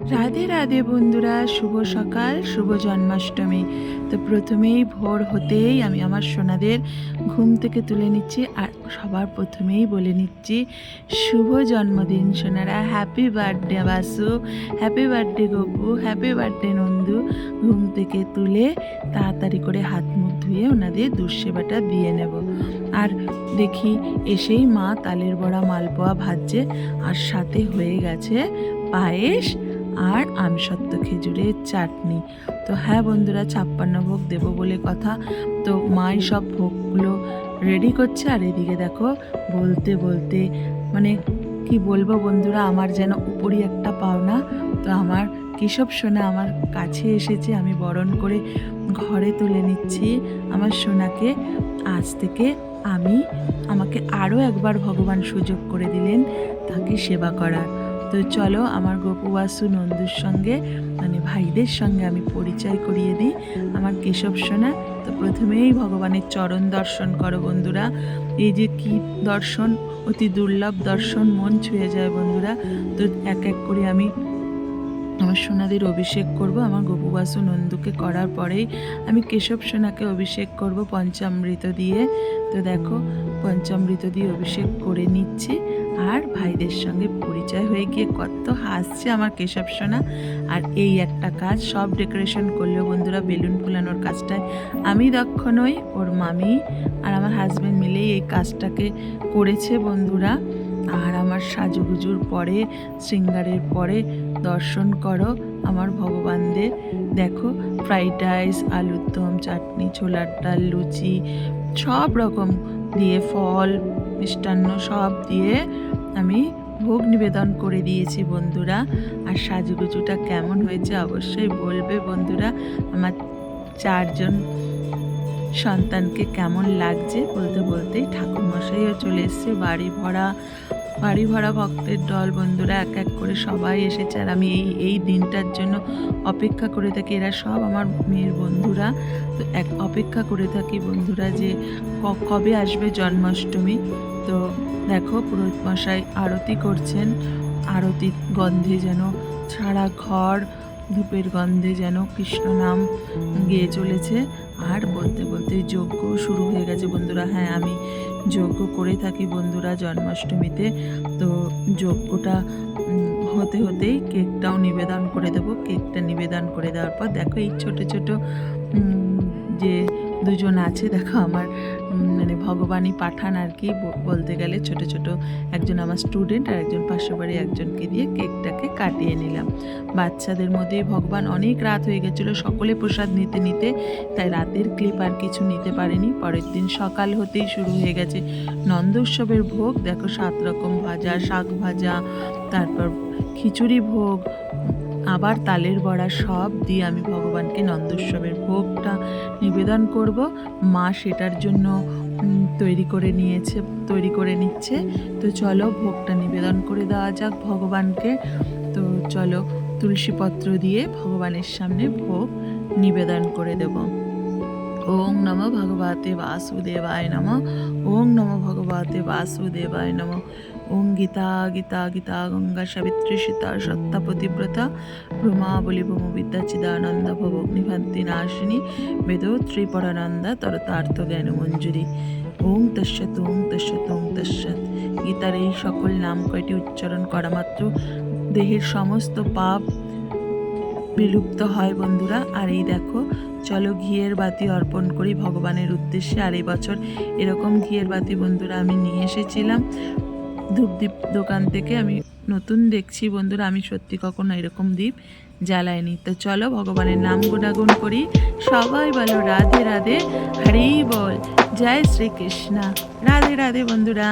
রাধে রাধে বন্ধুরা, শুভ সকাল, শুভ জন্মাষ্টমী। তো প্রথমেই ভোর হতেই আমি আমার সোনাদের ঘুম থেকে তুলে নিচ্ছি আর সবার প্রথমেই বলে নিচ্ছি, শুভ জন্মদিন Sonara. Happy birthday Basu happy birthday Gopu happy birthday Nandu. ঘুম থেকে তুলে তাড়াতাড়ি করে হাত মুখ ধুয়ে ওনাদের দুঃসেবাটা দিয়ে নেব। আর দেখি এসেই মা তালের বড়া মালপোয়া ভাজছে আর সাথে হয়ে গেছে পায়েস আর আমসত্ত্ব খেজুরের চাটনি। তো হ্যাঁ বন্ধুরা, ছাপ্পান্ন ভোগ দেবো বলে কথা। তো মাই সব ভোগগুলো রেডি করছে আর এদিকে দেখো, বলতে বলতে মানে কি বলব বন্ধুরা, আমার যেন উপরই একটা পাওনা। তো আমার কেশব সোনা আমার কাছে এসেছে, আমি বরণ করে ঘরে তুলে নিচ্ছি আমার সোনাকে। আজ থেকে আমি আমাকে আরও একবার ভগবান সুযোগ করে দিলেন তাকে সেবা করার। তো চলো আমার গোপুবাসু নন্দুর সঙ্গে মানে ভাইদের সঙ্গে আমি পরিচয় করিয়ে দিই। আমার কেশব সোনা, তো প্রথমেই ভগবানের চরণ দর্শন করো বন্ধুরা। এই যে কি দর্শন, অতি দুর্লভ দর্শন, মন ছুঁয়ে যায় বন্ধুরা। তো এক এক করে আমি আমার সোনাদের অভিষেক করব, আমার গোপুবাসু নন্দুকে করার পরেই আমি কেশব সোনাকে অভিষেক করব পঞ্চামৃত দিয়ে। তো দেখো, পঞ্চামৃত দিয়ে অভিষেক করে নিচ্ছি। আর ভাইদের সঙ্গে পরিচয় হয়ে গিয়ে কত হাসছে আমার কেশব সোনা। আর এই একটা কাজ সব ডেকোরেশন করলেও বন্ধুরা বেলুন ফুলানোর কাজটায় আমি দক্ষ নই, ওর মামি আর আমার হাজব্যান্ড মিলেই এই কাজটাকে করেছে বন্ধুরা। আর আমার সাজুগুজুর পরে শৃঙ্গারের পরে দর্শন করো আমার ভগবানদের। দেখো, ফ্রাইড রাইস, আলুর দম, চাটনি, ছোলার ডাল, লুচি, সব রকম দিয়ে ফল, মিষ্টান্ন সব দিয়ে আমি ভোগ নিবেদন করে দিয়েছি বন্ধুরা। আর সাজুগুজুটা কেমন হয়েছে অবশ্যই বলবে বন্ধুরা। আমার চারজন সন্তানকে কেমন লাগছে বলতে বলতেই ঠাকুরমশাইও চলে এসছে, বাড়ি ভরা বাড়ি ভরা ভক্তের দল, বন্ধুরা এক এক করে সবাই এসেছে আর আমি এই এই দিনটার জন্য অপেক্ষা করে থাকি। এরা সব আমার মেয়ের বন্ধুরা। তো এক, অপেক্ষা করে থাকি বন্ধুরা যে কবে আসবে জন্মাষ্টমী। তো দেখো পুরোহিত মশাই আরতি করছেন। আরতির গন্ধে যেন সারা ঘর, ধূপের গন্ধে যেন কৃষ্ণ নাম গেয়ে চলেছে। আর বলতে বলতে যজ্ঞ শুরু হয়ে গেছে বন্ধুরা। হ্যাঁ আমি যজ্ঞ করে থাকি বন্ধুরা জন্মাষ্টমীতে। তো যজ্ঞটা হতে হতেই কেকটাও নিবেদন করে দেবো। কেকটা নিবেদন করে দেওয়ার পর দেখো এই ছোটো ছোট যে দুজন আছে, দেখো আমার মানে ভগবানই পাঠান আর কি বলতে গেলে ছোট ছোট একজন আমার স্টুডেন্ট আর একজন পাশের বাড়ি একজনকে দিয়ে কেকটাকে কাটিয়ে নিলাম। বাচ্চাদের মধ্যেই ভগবান অনেক রাত হয়ে গেছিল, সকলে প্রসাদ নিতে নিতে, তাই রাতের ক্লিপ আর কিছু নিতে পারেনি। পরের দিন সকাল হতেই শুরু হয়ে গেছে নন্দ উৎসবের ভোগ। দেখো সাত রকম ভাজা, শাক ভাজা, তারপর খিচুড়ি ভোগ আবার তালের বড়া সব দিয়ে আমি ভগবানকে নন্দোৎসবের ভোগটা নিবেদন করব। মা সেটার জন্য তৈরি করে নিয়েছে, তৈরি করে নিচ্ছে। তো চলো ভোগটা নিবেদন করে দেওয়া যাক ভগবানকে। তো চলো তুলসী পত্র দিয়ে ভগবানের সামনে ভোগ নিবেদন করে দেব। ওং নম ভগবতে বাসুদেবায় নম। ওং নম ভগবতে বাসুদেবায় নম। ওং গীতা গীতা গীতা গঙ্গা সাবিত্রী সীতা সত্তা পতিব্রতা ব্রহ্মা বলি ব্রহ্ম বিদ্যা চিদানন্দ ভবগ্নিভান্তি নাশিনী বেদ ত্রিপরানন্দা তরতার্থ জ্ঞান মঞ্জুরি ওং তস্যত ওং তস্যত ওং তস্যত গীতার এই সকল নাম কয়টি উচ্চারণ করা মাত্র? দেহের সমস্ত পাপ বিলুপ্ত হয় বন্ধুরা, আর এই দেখো, চলো ঘিয়ের বাতি অর্পণ করি ভগবানের উদ্দেশ্যে। আর এই বছর এরকম ঘিয়ের বাতি বন্ধুরা আমি নিয়ে এসেছিলাম। ধূপদীপ দোকান থেকে আমি নতুন দেখছি বন্ধুরা, আমি সত্যি কখনো এরকম দ্বীপ জ্বালাইনি। তো চলো ভগবানের নাম গুণাগুণ করি। সবাই বলো রাধে রাধে, হরি বল, জয় শ্রীকৃষ্ণ। রাধে রাধে বন্ধুরা।